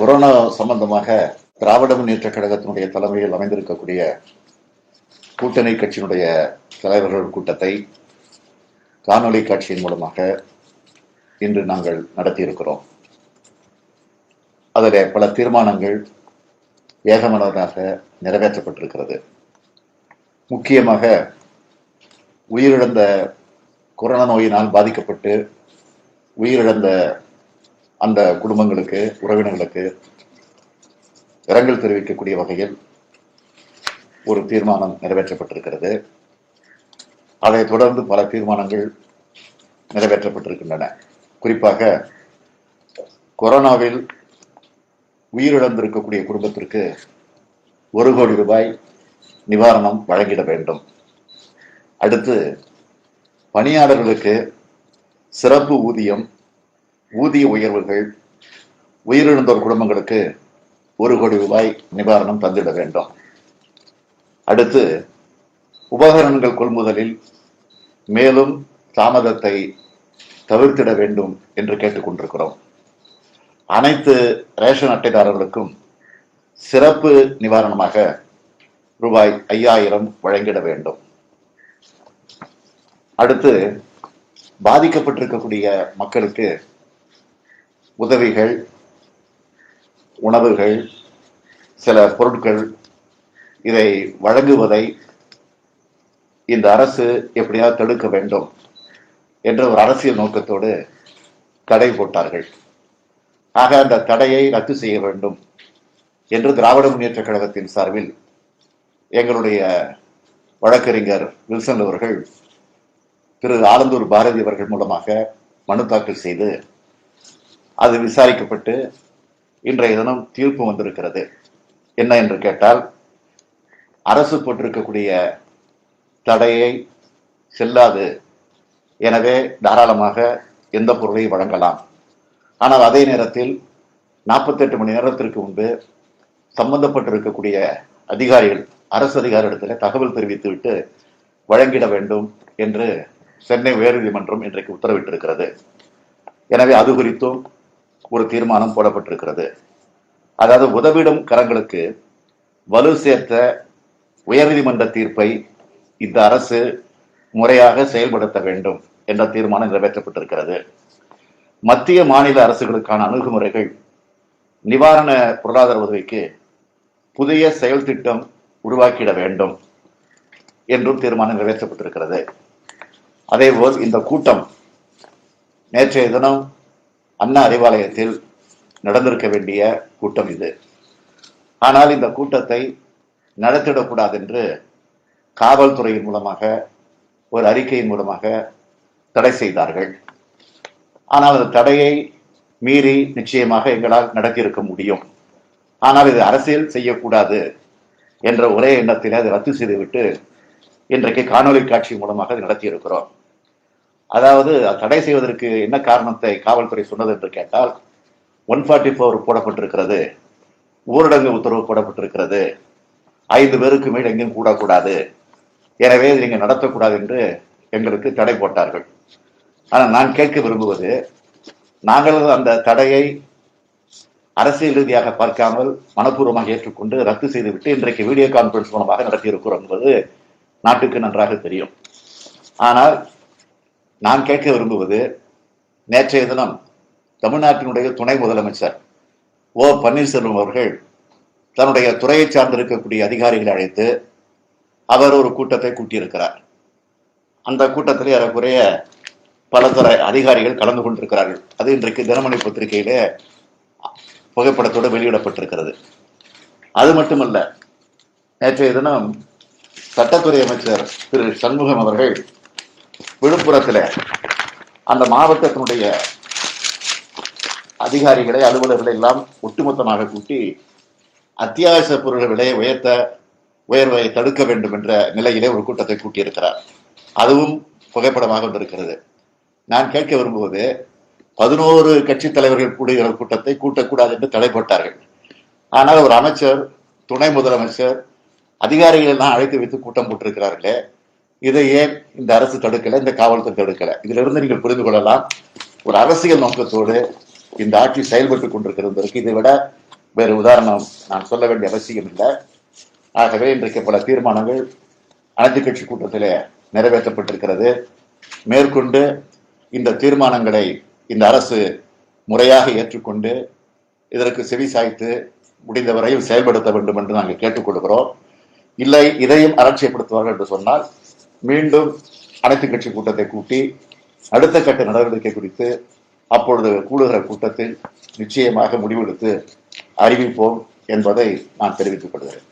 Corona சம்பந்தமாக திராவிட முன்னேற்ற கழகத்தினுடைய தலைமையில் அமைந்திருக்கக்கூடிய கூட்டணி கட்சியினுடைய தலைவர்கள் கூட்டத்தை காணொளி காட்சியின் மூலமாக இன்று நாங்கள் நடத்தியிருக்கிறோம். அதில் பல தீர்மானங்கள் ஏகமனதாக நிறைவேற்றப்பட்டிருக்கிறது. முக்கியமாக உயிரிழந்த கொரோனா நோயினால் பாதிக்கப்பட்டு உயிரிழந்த அந்த குடும்பங்களுக்கு உறவினர்களுக்கு இரங்கல் தெரிவிக்கக்கூடிய வகையில் ஒரு தீர்மானம் நிறைவேற்றப்பட்டிருக்கிறது. அதைத் தொடர்ந்து பல தீர்மானங்கள் நிறைவேற்றப்பட்டிருக்கின்றன. குறிப்பாக கொரோனாவில் உயிரிழந்திருக்கக்கூடிய குடும்பத்திற்கு ஒரு கோடி ரூபாய் நிவாரணம் வழங்கிட வேண்டும். அடுத்து பணியாளர்களுக்கு சிறப்பு ஊதியம் ஊதிய உயர்வுகள் உயிரிழந்தோர் குடும்பங்களுக்கு ஒரு கோடி ரூபாய் நிவாரணம் தந்திட வேண்டும். அடுத்து உபகரணங்கள் கொள்முதலில் மேலும் தாமதத்தை தவிர்த்திட வேண்டும் என்று கேட்டுக்கொண்டிருக்கிறோம் அனைத்து ரேஷன் அட்டைதாரர்களுக்கும் சிறப்பு நிவாரணமாக ரூபாய் ஐயாயிரம் வழங்கிட வேண்டும். அடுத்து பாதிக்கப்பட்டிருக்கக்கூடிய மக்களுக்கு உதவிகள் உணவுகள் சில பொருட்கள் இதை வழங்குவதை இந்த அரசு எப்படியாவது தடுக்க வேண்டும் என்ற ஒரு அரசியல் நோக்கத்தோடு தடை போட்டார்கள். ஆக அந்த தடையை ரத்து செய்ய வேண்டும் என்று திராவிட முன்னேற்ற கழகத்தின் சார்பில் எங்களுடைய வழக்கறிஞர் வில்சன் அவர்கள் திரு ஆலந்தூர் பாரதி அவர்கள் மூலமாக மனு தாக்கல் செய்து அது விசாரிக்கப்பட்டு இன்றைய தினம் தீர்ப்பு வந்திருக்கிறது. என்ன என்று கேட்டால் அரசு போட்டிருக்கக்கூடிய தடையை செல்லாது. எனவே தாராளமாக எந்த பொருளை வழங்கலாம். ஆனால் அதே நேரத்தில் நாற்பத்தெட்டு மணி நேரத்திற்கு முன்பு சம்பந்தப்பட்டிருக்கக்கூடிய அதிகாரிகள் அரசு அதிகாரிடத்தில் தகவல் தெரிவித்துவிட்டு வழங்கிட வேண்டும் என்று சென்னை உயர்நீதிமன்றம் இன்றைக்கு உத்தரவிட்டிருக்கிறது. எனவே அது குறித்தும் ஒரு தீர்மானம் போடப்பட்டிருக்கிறது. அதாவது உதவிடும் கரங்களுக்கு வலு சேர்த்த உயர்நீதிமன்ற தீர்ப்பை இந்த அரசு முறையாக செயல்படுத்த வேண்டும் என்ற தீர்மானம் நிறைவேற்றப்பட்டிருக்கிறது. மத்திய மாநில அரசுகளுக்கான அணுகுமுறைகள் நிவாரண பொருளாதார உதவிக்கு புதிய செயல் திட்டம் உருவாக்கிட வேண்டும் என்றும் தீர்மானம் நிறைவேற்றப்பட்டிருக்கிறது. அதேபோல் இந்த கூட்டம் நேற்றைய தினம் அண்ணா அறிவாலயத்தில் நடந்திருக்க வேண்டிய கூட்டம் இது. ஆனால் இந்த கூட்டத்தை நடத்திடக்கூடாது என்று காவல்துறையின் மூலமாக ஒரு அறிக்கையின் மூலமாக தடை செய்தார்கள். ஆனால் அந்த தடையை மீறி நிச்சயமாக எங்களால் நடத்தியிருக்க முடியும். ஆனால் இது அரசியல் செய்யக்கூடாது என்ற ஒரே எண்ணத்தில் அதை ரத்து செய்துவிட்டு இன்றைக்கு காணொலி காட்சி மூலமாக அதை நடத்தியிருக்கிறோம். அதாவது தடை செய்வதற்கு என்ன காரணத்தை காவல்துறை சொன்னது என்று கேட்டால் ஒன் ஃபார்ட்டி ஃபோர் போடப்பட்டிருக்கிறது. ஊரடங்கு உத்தரவு போடப்பட்டிருக்கிறது. ஐந்து பேருக்கு மேல் எங்கேயும் கூடக்கூடாது. எனவே இதை நீங்கள் நடத்தக்கூடாது என்று எங்களுக்கு தடை போட்டார்கள். ஆனால் நான் கேட்க விரும்புவது நாங்கள் அந்த தடையை அரசியல் ரீதியாக பார்க்காமல் மனப்பூர்வமாக ஏற்றுக்கொண்டு ரத்து செய்துவிட்டு இன்றைக்கு வீடியோ கான்பரன்ஸ் மூலமாக நடத்தியிருக்கிறோம் என்பது நாட்டுக்கு நன்றாக தெரியும். ஆனால் நான் கேட்க விரும்புவது நேற்றைய தினம் தமிழ்நாட்டினுடைய துணை முதலமைச்சர் ஓ பன்னீர்செல்வம் அவர்கள் தன்னுடைய துறையை சார்ந்திருக்கக்கூடிய அதிகாரிகளை அழைத்து அவர் ஒரு கூட்டத்தை கூட்டியிருக்கிறார். அந்த கூட்டத்தில் ஏறக்குறைய பல துறை அதிகாரிகள் கலந்து கொண்டிருக்கிறார்கள். அது இன்றைக்கு தினமணி பத்திரிகையிலே புகைப்படத்தோடு வெளியிடப்பட்டிருக்கிறது. அது மட்டுமல்ல நேற்றைய தினம் சட்டத்துறை அமைச்சர் திரு சண்முகம் அவர்கள் விழுப்புரத்தில் அந்த மாவட்டத்தினுடைய அதிகாரிகளை அலுவலர்களை எல்லாம் ஒட்டுமொத்தமாக கூட்டி அத்தியாவசிய பொருள் விலையை உயர்த்த உயர்வை தடுக்க வேண்டும் என்ற நிலையிலே ஒரு கூட்டத்தை கூட்டியிருக்கிறார். அதுவும் புகைப்படமாக கொண்டிருக்கிறது. நான் கேட்க விரும்புவது பதினோரு கட்சி தலைவர்கள் கூடுகிற கூட்டத்தை கூட்டக்கூடாது என்று தடை போட்டார்கள். ஆனால் ஒரு அமைச்சர் துணை முதலமைச்சர் அதிகாரிகள் எல்லாம் அழைத்து வைத்து கூட்டம் போட்டிருக்கிறார்களே இதை ஏன் இந்த அரசு தடுக்கல? இந்த காவல்துறை தடுக்கல? இதுல இருந்து நீங்கள் புரிந்து கொள்ளலாம் ஒரு அரசியல் நோக்கத்தோடு இந்த ஆட்சி செயல்பட்டு கொண்டிருக்கிறதற்கு இதை விட வேறு உதாரணம் நான் சொல்ல வேண்டிய அவசியம் இல்லை. ஆகவே இன்றைக்கு பல தீர்மானங்கள் அனைத்து கட்சி கூட்டத்திலே நிறைவேற்றப்பட்டிருக்கிறது. மேற்கொண்டு இந்த தீர்மானங்களை இந்த அரசு முறையாக ஏற்றுக்கொண்டு இதற்கு செவி சாய்த்து முடிந்த வரையில் செயல்படுத்த வேண்டும் என்று நாங்கள் கேட்டுக்கொள்கிறோம். இல்லை இதையும் அலட்சியப்படுத்துவார்கள் என்று சொன்னால் மீண்டும் அனைத்து கட்சி கூட்டத்தை கூட்டி அடுத்த கட்ட நடவடிக்கை குறித்து அப்பொழுது கூடுகிற கூட்டத்தில் நிச்சயமாக முடிவெடுத்து அறிவிப்போம் என்பதை நான் தெரிவித்துக் கொள்கிறேன்.